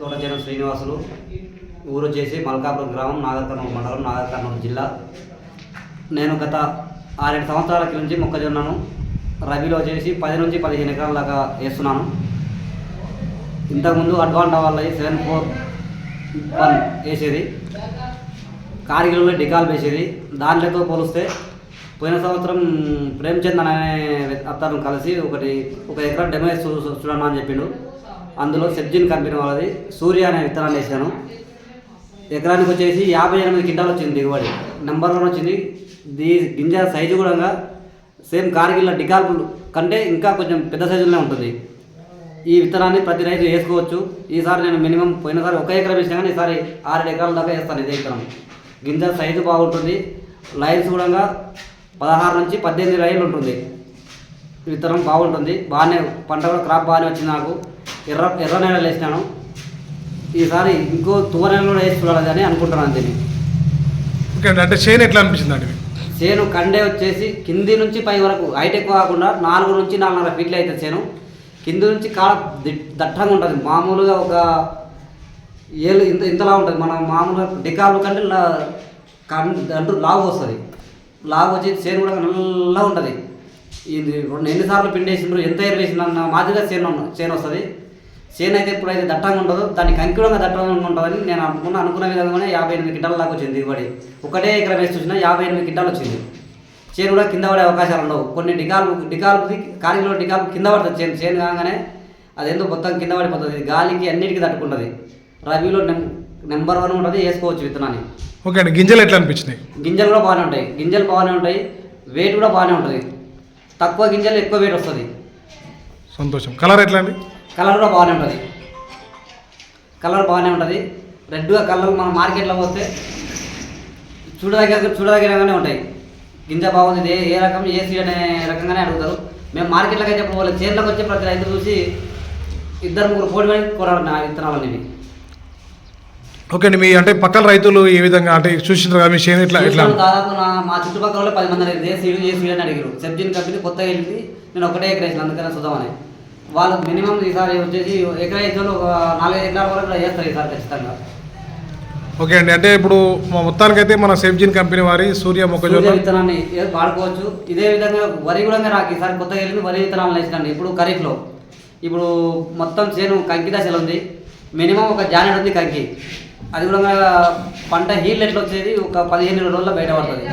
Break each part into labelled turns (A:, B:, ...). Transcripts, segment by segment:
A: తోటచేన శ్రీనివాసులు. ఊరు వచ్చేసి మల్కాపురం గ్రామం నాగర్కర్నూలు మండలం నాగర్కర్నూలు జిల్లా. నేను గత ఆరేడు సంవత్సరాల నుంచి మొక్కజొన్నను రబీలో వచ్చేసి పది నుంచి పదిహేను ఎకరాల దాకా వేస్తున్నాను. ఇంతకుముందు అడ్వాన్స్ వాళ్ళ సెవెన్ ఫోర్ వన్ వేసేది. కార్గిల్లో డికాల్ వేసేది. దాంట్లతో పోలిస్తే పోయిన సంవత్సరం ప్రేమ్చంద్ అనే అతను కలిసి ఒకటి ఒక ఎకరా డెమో చూ- చూడన్నా అని చెప్పిండు. అందులో సెబ్జిన్ కంపెనీ వాళ్ళది సూర్య అనే విత్తనాలు వేసాను ఎకరానికి వచ్చేసి యాభై ఎనిమిది కింటాలు వచ్చింది దిగుబడి. నెంబర్ వన్ వచ్చింది. దీ గింజ సైజు కూడా సేమ్ కార్గిల్ల డికాల్పులు కంటే ఇంకా కొంచెం పెద్ద సైజులోనే ఉంటుంది. ఈ విత్తనాన్ని ప్రతి రైతు వేసుకోవచ్చు. ఈసారి నేను మినిమం పోయినసారి ఒక ఎకరం వేసినా కానీ ఈసారి ఆరు ఎకరాల దాకా వేస్తాను ఇదే విత్తనం. గింజ సైజు బాగుంటుంది. లైన్స్ కూడా పదహారు నుంచి పద్దెనిమిది లైన్లు ఉంటుంది. విత్తనం బాగుంటుంది. బాగానే పంట కూడా క్రాప్ బాగానే వచ్చింది నాకు. ఎర్ర ఎర్ర నేలలు వేసినాను. ఈసారి ఇంకో తువ నెలలో వేసి చూడాలి అని అనుకుంటున్నాను దీన్ని
B: ఓకే అండి అంటే చేను ఎట్లా అనిపించింది అండి?
A: చేను కండే వచ్చేసి కింది నుంచి పై వరకు హైట్ ఎక్కువ కాకుండా నాలుగు నుంచి నాలుగున్నర ఫీట్లు అవుతుంది చేను. కింది నుంచి కాడ దట్టంగా ఉంటుంది. మామూలుగా ఒక ఏళ్ళు ఇంత ఇంతలా ఉంటుంది. మనం మామూలుగా డికాలు కంటే అంటూ లావు వస్తుంది. లావు వచ్చి చేను కూడా నల్లగా ఉంటుంది. ఇది రెండు ఎన్నిసార్లు పిండేసిండ్రు ఎంత ఎర్ర వేసిన మాదిరిగా చేను చేను వస్తుంది. చేను అయితే ఎప్పుడైతే దట్టంగా ఉండదో దానికి కంకిడంగా దట్టంగా ఉంటుందని నేను అనుకున్న అనుకున్న విధంగానే యాభై ఎనిమిది కింటాల దాకా వచ్చింది దిగుబడి. ఒకటే ఎకరం వేసి చూసినా యాభై ఎనిమిది కింటాలు వచ్చింది. చేను కూడా కింద పడే అవకాశాలు ఉండవు. కొన్ని డికాలు డికాలు కాలిలో డికాలు కింద పడుతుంది. చేను చేను కాగానే అదేందో మొత్తం కింద పడిపోతుంది. గాలికి అన్నిటికీ తట్టుకుంటుంది. రబీలో నెం నెంబర్ వన్ ఉంటుంది. వేసుకోవచ్చు విత్తనాన్ని.
B: ఓకే అండి. గింజలు ఎట్లా అనిపించినాయి?
A: గింజలు కూడా బాగానే ఉంటాయి. గింజలు బాగానే ఉంటాయి. వెయిట్ కూడా బాగానే ఉంటుంది. తక్కువ గింజలు ఎక్కువ వెయిట్ వస్తుంది.
B: సంతోషం. కలర్ ఎట్లా అండి?
A: కలర్ కూడా బాగానే ఉంటుంది. కలర్ బాగానే ఉంటుంది. రెడ్గా కలర్ మన మార్కెట్లో పోతే చూడదగ్గర చూడదగ్గరగానే ఉంటాయి. గింజ బాగుంది. ఏ ఏ రకం ఏ సీడ్ అనే రకంగానే అడుగుతారు. మేము మార్కెట్లోకి అయితే వాళ్ళ చేనులకు వచ్చే ప్రతి రైతు చూసి ఇద్దరు ముగ్గురు పోటీ పడి కొనాలి నా విత్తనాలు అనేవి
B: ఓకే అండి. మీ అంటే పక్కన రైతులు ఏ విధంగా అంటే కదా? మీ చేను ఎట్లా
A: చూసినాను దాదాపు నా మా చుట్టుపక్కల పది మంది అడిగారు ఏ సీడ్ ఏ సీడ్ అని అడిగారు సెబ్జిన్ కంపెనీ కొత్తగా వెళ్ళింది. నేను ఒకటే ఎకర వేసిన అందుకనే చూద్దామని. వాళ్ళు మినిమం ఈసారి వచ్చేసి ఎకరా వాళ్ళు ఒక నాలుగైదు ఎకరాల వరకు వేస్తారు ఈసారి ఖచ్చితంగా.
B: ఓకే అండి. అంటే ఇప్పుడు మా మొత్తానికైతే మన సేఫ్జిన్ కంపెనీ వారి సూర్య మొక్కజొన్న.
A: విత్తనాన్ని వాడుకోవచ్చు. ఇదే విధంగా వరి కూడా నాకు ఈసారి కొత్తగా వెళ్ళింది వరి విత్తనాలు వేసినండి ఇప్పుడు ఖరీఫ్లో. ఇప్పుడు మొత్తం చేను కంకి దశలో ఉంది. మినిమం ఒక జానెట్ ఉంది కంకి. అది కూడా పంట హీల్ ఎట్లా వచ్చేది? ఒక పదిహేను రోజుల్లో బయటపడుతుంది.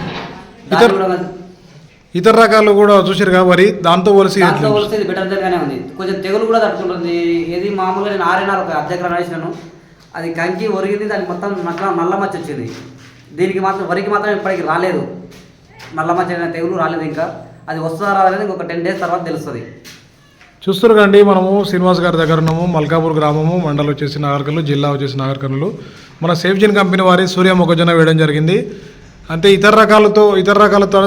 B: ఇతర- రకాలు కూడా చూసారు వరి దాంతో పోలిసి
A: దాంతో పోలిస్తే ఇది బెటర్ ఉంది. కొంచెం తెగులు కూడా తట్టుకుంటుంది. ఏది మామూలుగా నేను ఆరేనారు ఒక అర్ధెకరం వేసినాను అది కంకి ఒరిగింది దానికి మొత్తం నల్ల నల్ల మచ్చ వచ్చింది. దీనికి మాత్రం వరికి మాత్రం ఇప్పటికి రాలేదు. నల్ల మచ్చ తెగులు రాలేదు ఇంకా. అది వస్తుందా రాలేదు ఇంకొక టెన్ డేస్ తర్వాత తెలుస్తుంది.
B: చూస్తారు కండి మనము శ్రీనివాస్ గారి దగ్గర ఉన్నాము. మల్కాపూర్ గ్రామము మండలం వచ్చేసి నాగర్కర్నూలు జిల్లా వచ్చేసి నాగర్కర్నూలు. మన సేఫ్జిన్ కంపెనీ వారి సూర్య మొక్కజొన్న వేయడం జరిగింది. అంటే ఇతర రకాలతో ఇతర రకాలతో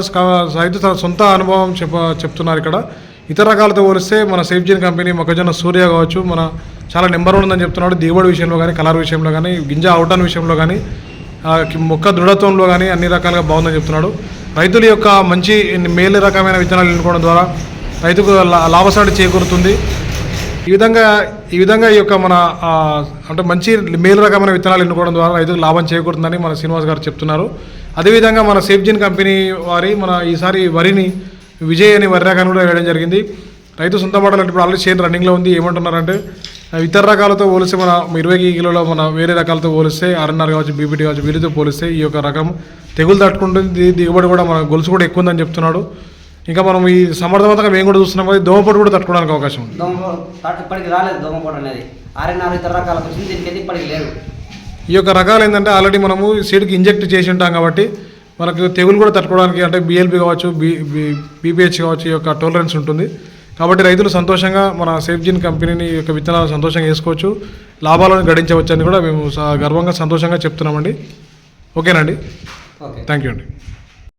B: రైతు తన సొంత అనుభవం చెప్ప చెప్తున్నారు ఇక్కడ. ఇతర రకాలతో పోలిస్తే మన సేఫ్జీన్ కంపెనీ మొక్కజొన్న సూర్య కావచ్చు మన చాలా నెంబర్ వన్ ఉందని చెప్తున్నాడు. దిగుబడి విషయంలో కానీ కలర్ విషయంలో కానీ గింజ అవుటాన్ విషయంలో కానీ మొక్క దృఢత్వంలో కానీ అన్ని రకాలుగా బాగుందని చెప్తున్నాడు. రైతుల యొక్క మంచి మేలు రకమైన విత్తనాలు ఎన్నుకోవడం ద్వారా రైతుకు లా- లాభసాటి చేకూరుతుంది. ఈ విధంగా ఈ విధంగా ఈ యొక్క మన అంటే మంచి మేలు రకమైన విత్తనాలు ఎన్నుకోవడం ద్వారా రైతుకు లాభం చేకూరుతుందని మన శ్రీనివాస్ గారు చెప్తున్నారు. అదేవిధంగా మన సేఫ్జిన్ కంపెనీ వారి మన ఈసారి వరిని విజయ్ అని వరి రకాన్ని కూడా వేయడం జరిగింది. రైతు సొంత బాటలు ఇప్పుడు ఆల్రెడీ చేను రన్నింగ్లో ఉంది ఏమంటున్నారంటే ఇతర రకాలతో పోలిస్తే మన ఇరవై కిలోలో మన వేరే రకాలతో పోలిస్తే ఆర్ఎన్ఆర్ కావచ్చు బీపీటీ కావచ్చు వీటితో పోలిస్తే ఈ యొక్క రకం తెగులు తట్టుకుంటుంది. దిగుబడి కూడా మన గొలుసు కూడా ఎక్కువ ఉందని చెప్తున్నాడు. ఇంకా మనం ఈ సమర్థవంతంగా మేము కూడా చూస్తున్నాం కదా దోమపోటు కూడా తట్టుకోవడానికి అవకాశం ఉంది.
A: ఇప్పటికి రాలేదు దోమపోటు అనేది. ఆర్ఎన్ఆర్ ఇతర రకాలకు వచ్చింది దీనికి ఇప్పటికి లేదు.
B: ఈ యొక్క రకాలు ఏంటంటే ఆల్రెడీ మనము సీడ్కి ఇంజెక్ట్ చేసి ఉంటాం కాబట్టి మనకు తెగులు కూడా తట్టుకోవడానికి అంటే బిఎల్పి కావచ్చు బీ బీపీహెచ్ కావచ్చు ఈ యొక్క టోలరెన్స్ ఉంటుంది. కాబట్టి రైతులు సంతోషంగా మన సేఫ్జిన్ కంపెనీని ఈ యొక్క విత్తనాలు సంతోషంగా వేసుకోవచ్చు. లాభాలను గడించవచ్చు అని కూడా మేము గర్వంగా సంతోషంగా చెప్తున్నామండి. ఓకేనండి
A: ఓకే.
B: థ్యాంక్ యూ అండి.